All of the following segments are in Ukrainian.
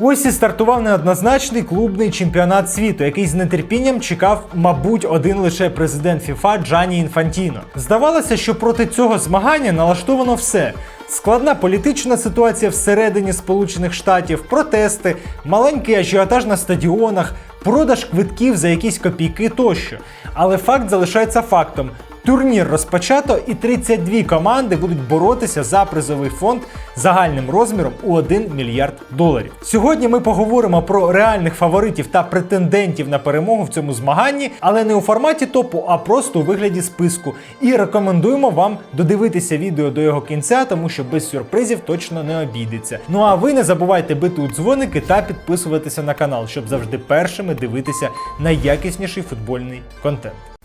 Ось і стартував неоднозначний клубний чемпіонат світу, який з нетерпінням чекав, мабуть, один лише президент ФІФА Джані Інфантіно. Здавалося, що проти цього змагання налаштовано все. Складна політична ситуація всередині Сполучених Штатів, протести, маленький ажіотаж на стадіонах, продаж квитків за якісь копійки тощо. Але факт залишається фактом. Турнір розпочато і 32 команди будуть боротися за призовий фонд загальним розміром у 1 мільярд доларів. Сьогодні ми поговоримо про реальних фаворитів та претендентів на перемогу в цьому змаганні, але не у форматі топу, а просто у вигляді списку. І рекомендуємо вам додивитися відео до його кінця, тому що без сюрпризів точно не обійдеться. Ну а ви не забувайте бити у дзвоники та підписуватися на канал, щоб завжди першими дивитися найякісніший футбольний контент.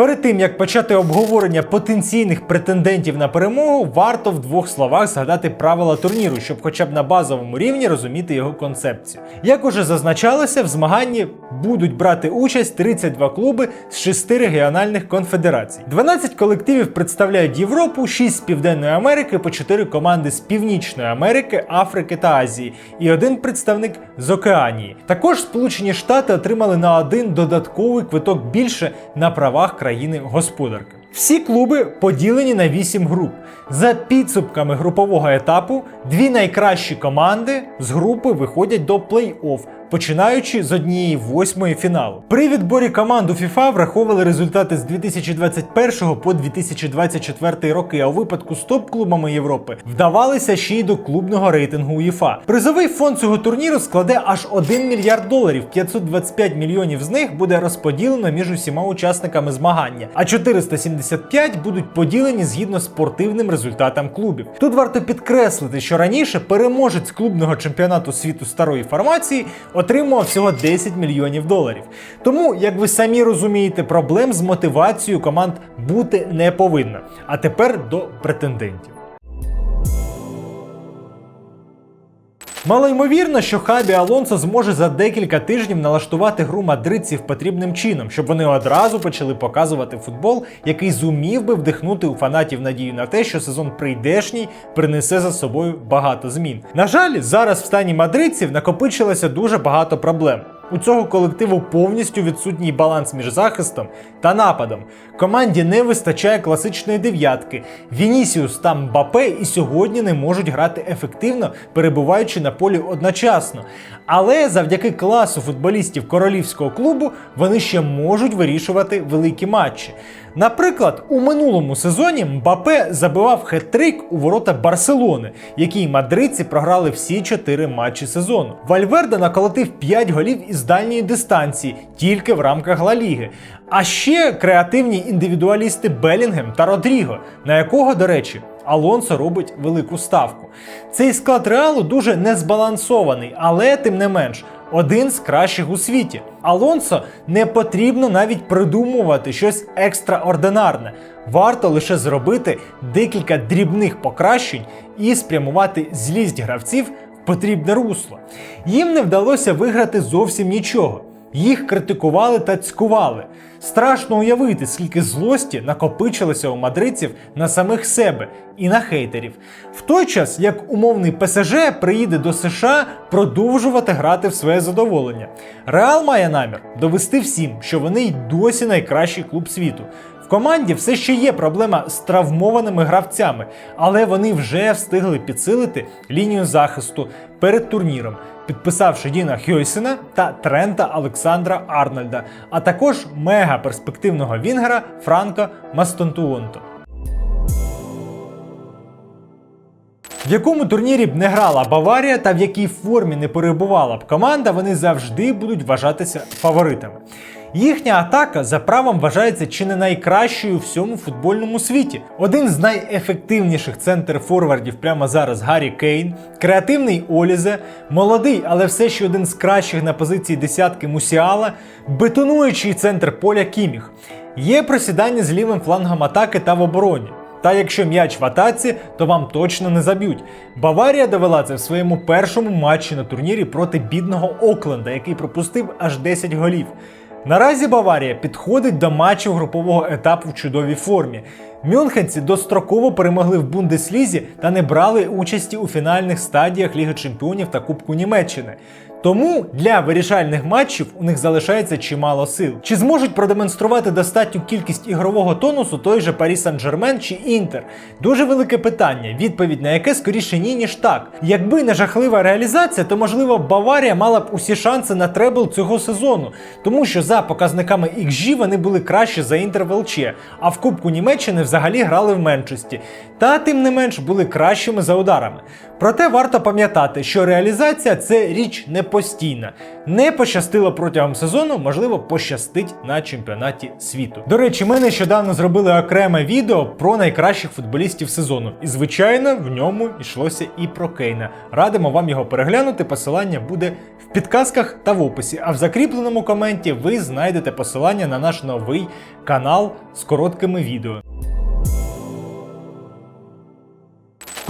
Перед тим як почати обговорення потенційних претендентів на перемогу, варто в двох словах згадати правила турніру, щоб хоча б на базовому рівні розуміти його концепцію. Як уже зазначалося, в змаганні будуть брати участь 32 клуби з 6 регіональних конфедерацій. 12 колективів представляють Європу, 6 з Південної Америки, по 4 команди з Північної Америки, Африки та Азії, і один представник з Океанії. Також Сполучені Штати отримали на один додатковий квиток більше на правах країни господарки. Всі клуби поділені на 8 груп. За підсумками групового етапу, дві найкращі команди з групи виходять до плей-офф, починаючи з однієї восьмої фіналу. При відборі команд у FIFA враховували результати з 2021 по 2024 роки, а у випадку з топ-клубами Європи вдавалися ще й до клубного рейтингу УЄФА. Призовий фонд цього турніру складе аж 1 мільярд доларів. 525 мільйонів з них буде розподілено між усіма учасниками змагання, а 475 будуть поділені згідно спортивним результатам клубів. Тут варто підкреслити, що раніше переможець клубного чемпіонату світу старої формації отримував всього 10 мільйонів доларів. Тому, як ви самі розумієте, проблем з мотивацією команд бути не повинно. А тепер до претендентів. Малоймовірно, що Хабі Алонсо зможе за декілька тижнів налаштувати гру мадридців потрібним чином, щоб вони одразу почали показувати футбол, який зумів би вдихнути у фанатів надію на те, що сезон прийдешній принесе за собою багато змін. На жаль, зараз в стані мадридців накопичилося дуже багато проблем. У цього колективу повністю відсутній баланс між захистом та нападом. Команді не вистачає класичної дев'ятки. Вінісіус та Мбапе і сьогодні не можуть грати ефективно, перебуваючи на полі одночасно. Але завдяки класу футболістів королівського клубу вони ще можуть вирішувати великі матчі. Наприклад, у минулому сезоні Мбапе забивав хет-трик у ворота Барселони, якій мадридці програли всі чотири матчі сезону. Вальверде наколотив 5 голів із дальньої дистанції тільки в рамках Ла Ліги. А ще креативні індивідуалісти Белінгем та Родріго, на якого, до речі, Алонсо робить велику ставку. Цей склад реалу дуже незбалансований, але тим не менш. Один з кращих у світі. Алонсо не потрібно навіть придумувати щось екстраординарне. Варто лише зробити декілька дрібних покращень і спрямувати злість гравців в потрібне русло. Їм не вдалося виграти зовсім нічого. Їх критикували та цькували. Страшно уявити, скільки злості накопичилося у мадридців на самих себе і на хейтерів. В той час, як умовний ПСЖ приїде до США продовжувати грати в своє задоволення. Реал має намір довести всім, що вони й досі найкращий клуб світу. В команді все ще є проблема з травмованими гравцями, але вони вже встигли підсилити лінію захисту перед турніром, підписавши Діна Хьойсена та Трента Олександра Арнольда, а також мега перспективного вінгера Франко Мастонтуонто. В якому турнірі б не грала Баварія та в якій формі не перебувала б команда, вони завжди будуть вважатися фаворитами. Їхня атака за правом вважається чи не найкращою у всьому футбольному світі. Один з найефективніших центр форвардів прямо зараз Гаррі Кейн, креативний Олізе, молодий, але все ще один з кращих на позиції десятки Мусіала, бетонуючий центр поля Кіміх. Є просідання з лівим флангом атаки та в обороні. Та якщо м'яч в атаці, то вам точно не заб'ють. Баварія довела це в своєму першому матчі на турнірі проти бідного Окленда, який пропустив аж 10 голів. Наразі Баварія підходить до матчів групового етапу в чудовій формі. Мюнхенці достроково перемогли в Бундеслізі та не брали участі у фінальних стадіях Ліги Чемпіонів та Кубку Німеччини. Тому для вирішальних матчів у них залишається чимало сил. Чи зможуть продемонструвати достатню кількість ігрового тонусу той же Парі Сан-Жермен чи Інтер? Дуже велике питання, відповідь на яке скоріше ні, ніж так. Якби не жахлива реалізація, то можливо Баварія мала б усі шанси на требл цього сезону, тому що за показниками XG вони були краще за Інтер ВЛЧ, а в Кубку Німеччини взагалі грали в меншості. Та тим не менш були кращими за ударами. Проте варто пам'ятати, що реалізація це річ не постійна. Не пощастило протягом сезону, можливо, пощастить на чемпіонаті світу. До речі, ми нещодавно зробили окреме відео про найкращих футболістів сезону. І, звичайно, в ньому йшлося і про Кейна. Радимо вам його переглянути. Посилання буде в підказках та в описі. А в закріпленому коменті ви знайдете посилання на наш новий канал з короткими відео.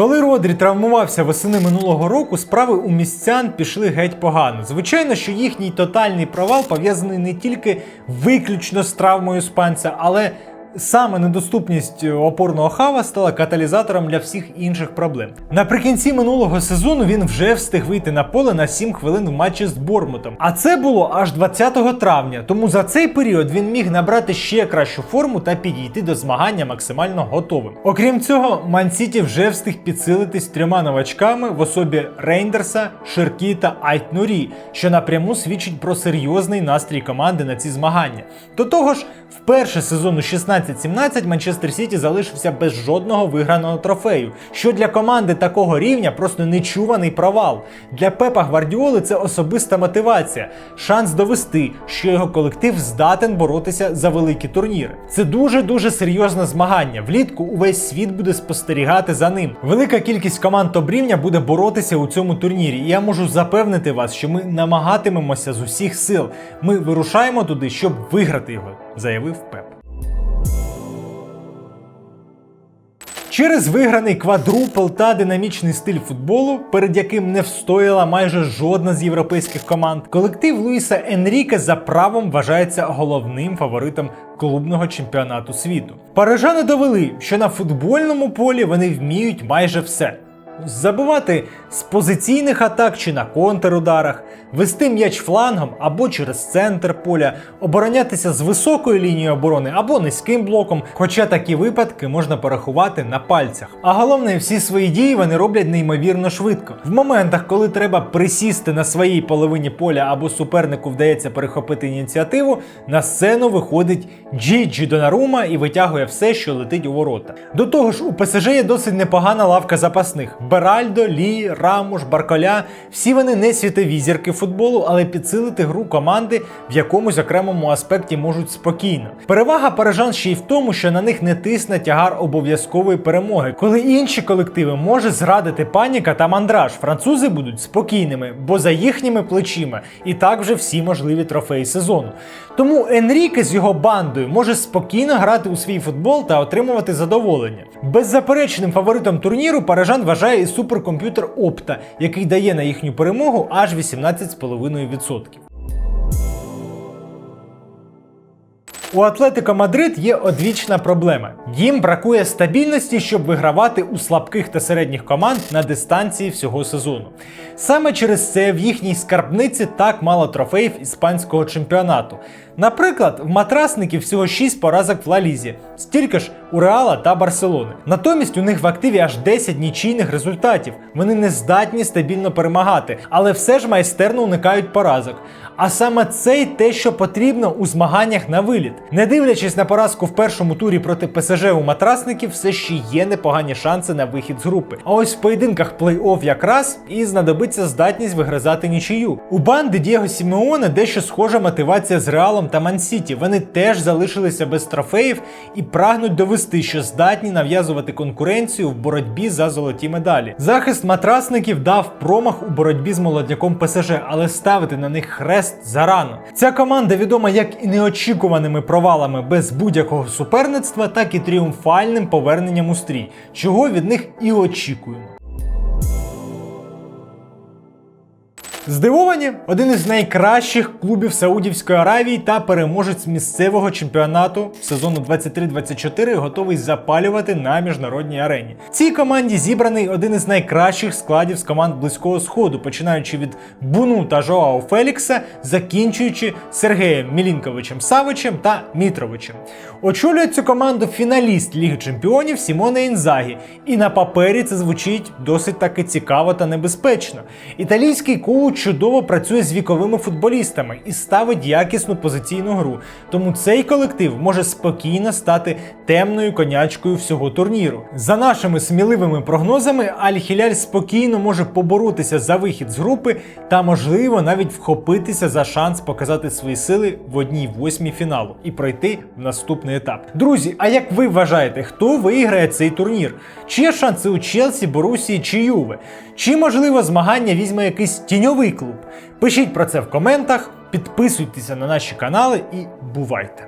Коли Родрі травмувався восени минулого року, справи у містян пішли геть погано. Звичайно, що їхній тотальний провал пов'язаний не тільки виключно з травмою спанця, але саме недоступність опорного хава стала каталізатором для всіх інших проблем. Наприкінці минулого сезону він вже встиг вийти на поле на 7 хвилин в матчі з Бормутом. А це було аж 20 травня. Тому за цей період він міг набрати ще кращу форму та підійти до змагання максимально готовим. Окрім цього, Ман-Сіті вже встиг підсилитись трьома новачками в особі Рейндерса, Ширкі та Айтнурі, що напряму свідчить про серйозний настрій команди на ці змагання. До того ж, вперше сезону 16-17 Манчестер Сіті залишився без жодного виграного трофею, що для команди такого рівня просто нечуваний провал. Для Пепа Гвардіоли це особиста мотивація, шанс довести, що його колектив здатен боротися за великі турніри. Це дуже дуже серйозне змагання. Влітку увесь світ буде спостерігати за ним. Велика кількість команд топ-рівня буде боротися у цьому турнірі. І я можу запевнити вас, що ми намагатимемося з усіх сил. Ми вирушаємо туди, щоб виграти його, заявив Пеп. Через виграний квадрупл та динамічний стиль футболу, перед яким не встояла майже жодна з європейських команд, колектив Луїса Енріке за правом вважається головним фаворитом клубного чемпіонату світу. Парижани довели, що на футбольному полі вони вміють майже все. Забивати з позиційних атак чи на контрударах, вести м'яч флангом або через центр поля, оборонятися з високою лінією оборони або низьким блоком, хоча такі випадки можна порахувати на пальцях. А головне, всі свої дії вони роблять неймовірно швидко. В моментах, коли треба присісти на своїй половині поля або супернику вдається перехопити ініціативу, на сцену виходить Джіджі Донарума і витягує все, що летить у ворота. До того ж, у ПСЖ є досить непогана лавка запасних. Беральдо, Лі, Рамуш, Барколя всі вони не світові зірки футболу, але підсилити гру команди в якомусь окремому аспекті можуть спокійно. Перевага парижан ще й в тому, що на них не тисне тягар обов'язкової перемоги, коли інші колективи може зрадити паніка та мандраж. Французи будуть спокійними, бо за їхніми плечима і так вже всі можливі трофеї сезону. Тому Енріке з його бандою може спокійно грати у свій футбол та отримувати задоволення. Беззаперечним фаворитом турніру парижан вважає і суперкомп'ютер Опта, який дає на їхню перемогу аж 18,5%. У Атлетико Мадрид є одвічна проблема. Їм бракує стабільності, щоб вигравати у слабких та середніх команд на дистанції всього сезону. Саме через це в їхній скарбниці так мало трофеїв іспанського чемпіонату. Наприклад, в матрасників всього 6 поразок в Ла Лізі, стільки ж у Реала та Барселони. Натомість у них в активі аж 10 нічийних результатів. Вони не здатні стабільно перемагати, але все ж майстерно уникають поразок. А саме це й те, що потрібно у змаганнях на виліт. Не дивлячись на поразку в першому турі проти ПСЖ у матрасників, все ще є непогані шанси на вихід з групи. А ось в поєдинках плей-офф якраз і знадобиться здатність вигризати нічию. У банди Дієго Сімеоне дещо схожа мотивація з Реалом та Мансіті. Вони теж залишилися без трофеїв і прагнуть довести, що здатні нав'язувати конкуренцію в боротьбі за золоті медалі. Захист матрасників дав промах у боротьбі з молодняком ПСЖ, але ставити на них хрест зарано. Ця команда відома як і неочікуваними провалами без будь-якого суперництва, так і тріумфальним поверненням у стрій, чого від них і очікуємо. Здивовані один із найкращих клубів Саудівської Аравії та переможець місцевого чемпіонату сезону 23-24 готовий запалювати на міжнародній арені. Цій команді зібраний один із найкращих складів з команд Близького Сходу, починаючи від Буну та Жоао Фелікса, закінчуючи Сергеєм Мілінковичем Савичем та Мітровичем. Очолює цю команду фіналіст Ліги Чемпіонів Сімоне Інзагі, і на папері це звучить досить таки цікаво та небезпечно. Італійський коуч чудово працює з віковими футболістами і ставить якісну позиційну гру. Тому цей колектив може спокійно стати темною конячкою всього турніру. За нашими сміливими прогнозами, Аль-Хіляль спокійно може поборотися за вихід з групи та, можливо, навіть вхопитися за шанс показати свої сили в одній восьмій фіналу і пройти в наступний етап. Друзі, а як ви вважаєте, хто виграє цей турнір? Чи є шанси у Челсі, Борусії чи Юве? Чи можливо змагання візьме якийсь тіньовий клуб? Пишіть про це в коментах, підписуйтеся на наші канали і бувайте!